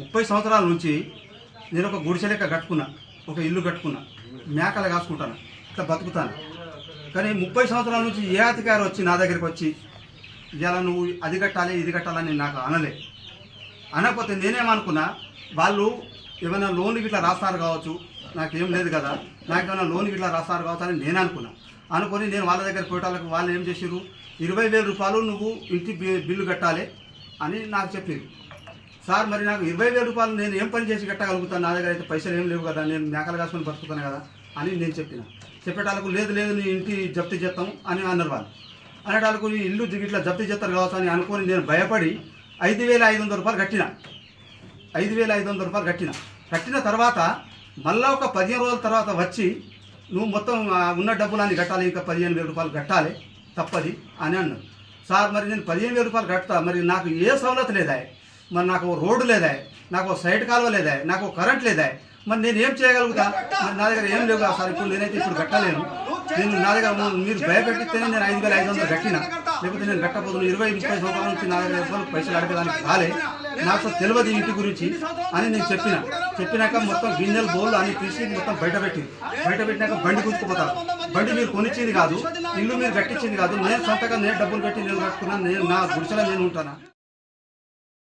ముప్పై సంవత్సరాల నుంచి నేను ఒక గుడిసె లెక్క కట్టుకున్నా ఒక ఇల్లు కట్టుకున్నా మేకలు కాసుకుంటాను ఇట్లా బతుకుతాను. కానీ ముప్పై సంవత్సరాల నుంచి ఏ అధికారి వచ్చి నా దగ్గరికి వచ్చి ఇలా నువ్వు అది కట్టాలి ఇది కట్టాలని నాకు అనలే. అనకపోతే నేనేమనుకున్నా వాళ్ళు ఏమైనా లోన్ గిట్లా రాస్తారు కావచ్చు నాకేం లేదు కదా నాకేమైనా లోన్ గిట్లా రాస్తారు కావచ్చు అని నేను అనుకున్నా. అనుకొని నేను వాళ్ళ దగ్గర పోయేటాలకు వాళ్ళు ఏం చేసిరు ఇరవై వేల రూపాయలు నువ్వు ఇంటి బిల్లు కట్టాలి అని నాకు చెప్పారు సార్ మరి నాకు ఇరవై వేల రూపాయలు నేను ఏం పని చేసి కట్టగలుగుతాను? నా దగ్గర అయితే పైసలు ఏం లేవు కదా నేను మేకలు కాసుకొని బతుకుతాను కదా అని నేను చెప్పిన. చెప్పేటాలకు లేదు లేదు నీ ఇంటి జప్తి చేస్తాం అని అన్నారు వాళ్ళు. అనేటాలకు ఈ ఇల్లు ఇట్లా జప్తి చేస్తారు కావచ్చు అని అనుకొని నేను భయపడి ఐదు వేల ఐదు వందల రూపాయలు కట్టిన. ఐదు వేల ఐదు వందల రూపాయలు కట్టిన. కట్టిన తర్వాత మళ్ళా ఒక పదిహేను రోజుల తర్వాత వచ్చి నువ్వు మొత్తం ఉన్న డబ్బులన్నీ కట్టాలి ఇంకా పదిహేను వేల రూపాయలు కట్టాలి తప్పది అని అన్నారు. సార్ మరి నేను పదిహేను వేల రూపాయలు కడతా మరి నాకు ఏ సవలత లేదా మరి నాకు రోడ్డు లేదా నాకు సైడ్ కాలువ లేదా నాకు కరెంట్ లేదా మరి నేను ఏం చేయగలుగుతా? మరి నా దగ్గర ఏం లేవు కదా సార్ ఇప్పుడు నేనైతే ఇప్పుడు కట్టలేను. నేను నా దగ్గర మీరు భయపెట్టిస్తేనే నేను ఐదు వేల ఐదు వందలు కట్టిన. లేకపోతే నేను కట్టబోతున్నా ఇరవై ముప్పై సంవత్సరాల నుంచి నా దగ్గర రూపాయలు పైసలు అడగడానికి రాలే. నాకు తెలియదు ఇంటి గురించి అని నేను చెప్పిన. చెప్పినాక మొత్తం గిన్నెలు బౌల్ అని తీసి మొత్తం బయట పెట్టి. బయట పెట్టినాక బండి గుంజుకుపోతారు బండి మీరు కొనిచ్చింది కాదు. ఇల్లు మీరు కట్టించింది కాదు. నేను సొంతగా నేను డబ్బులు పెట్టి నేను కట్టుకున్నాను. నేను నా గుడిసెలో నేను ఉంటాను?